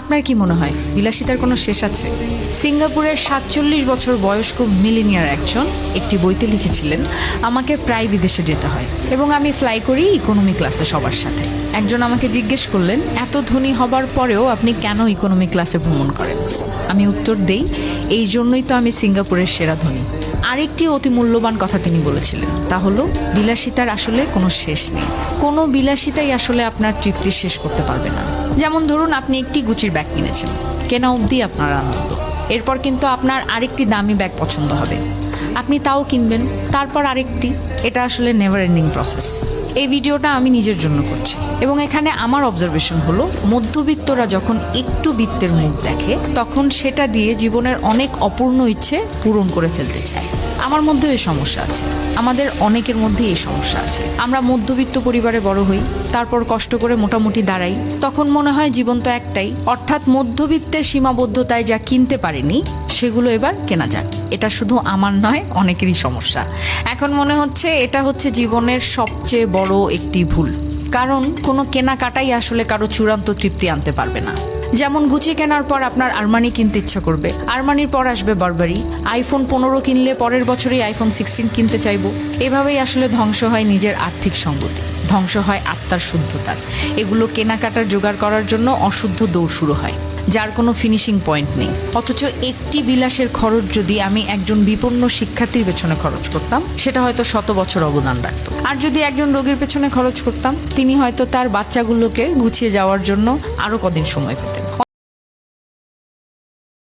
আপনার কি মনে হয়? বিলাসিতার কোনো শেষ আছে? সিঙ্গাপুরের সাতচল্লিশ বছর বয়স্ক মিলিনিয়ার একজন একটি বইতে লিখেছিলেন, আমাকে প্রায় বিদেশে যেতে হয় এবং আমি ফ্লাই করি ইকোনমি ক্লাসে সবার সাথে। একজন আমাকে জিজ্ঞেস করলেন, এত ধনী হবার পরেও আপনি কেন ইকোনমি ক্লাসে ভ্রমণ করেন? আমি উত্তর দেই, এই জন্যই তো আমি সিঙ্গাপুরের সেরা ধনী। আরেকটি অতি মূল্যবান কথা তিনি বলেছিলেন, তা হলো, বিলাসিতার আসলে কোনো শেষ নেই। কোনো বিলাসিতাই আসলে আপনার তৃপ্তি শেষ করতে পারবে না। যেমন ধরুন, আপনি একটি গুচির ব্যাগ কিনেছেন। কেনা অবধি আপনার আনন্দ। এরপর কিন্তু আপনার আরেকটি দামি ব্যাগ পছন্দ হবে। আপনি তাও কিনবেন। তারপর আরেকটি। এটা আসলে নেভার এন্ডিং প্রসেস এই ভিডিওটা আমি নিজের জন্য করছি। এবং এখানে আমার অবজারভেশন হলো মধ্যবিত্তরা যখন একটু বৃত্তের মুখ দেখে তখন সেটা দিয়ে জীবনের অনেক অপূর্ণ ইচ্ছে পূরণ করে ফেলতে চায়। আমার মধ্যে এই সমস্যা আছে। আমাদের অনেকের মধ্যে এই সমস্যা আছে। আমরা মধ্যবিত্ত পরিবারে বড় হই তারপর কষ্ট করে মোটামুটি দাঁড়াই। তখন মনে হয় জীবন তো একটাই। অর্থাৎ মধ্যবিত্তের সীমাবদ্ধতায় যা কিনতে পারিনি সেগুলো এবার কেনা যাক। এটা শুধু আমার নয় অনেকেরই সমস্যা। এখন মনে হচ্ছে এটা হচ্ছে জীবনের সবচেয়ে বড় একটি ভুল। কারণ কোনো কেনাকাটাই আসলে কারও চূড়ান্ত তৃপ্তি আনতে পারবে না। যেমন গুছিয়ে কেনার পর আপনার আরমানি কিনতে ইচ্ছা করবে। আরমানির পর আসবে বারবারি আইফোন পনেরো কিনলে পরের বছরই আইফোন সিক্সটিন কিনতে চাইব। এভাবেই আসলে ধ্বংস হয় নিজের আর্থিক সঙ্গতি ধ্বংস হয় আত্মার শুদ্ধতার। এগুলো কেনাকাটার জোগাড় করার জন্য অশুদ্ধ দৌড় শুরু হয়, যার কোনো ফিনিশিং পয়েন্ট নেই। অথচ একটি বিলাসের খরচ যদি আমি একজন বিপন্ন শিক্ষার্থীর পেছনে খরচ করতাম, সেটা হয়তো শত বছর অবদান রাখত। আর যদি একজন রোগীর পেছনে খরচ করতাম, তিনি হয়তো তার বাচ্চাগুলোকে গুছিয়ে যাওয়ার জন্য আরও কদিন সময় পেতেন।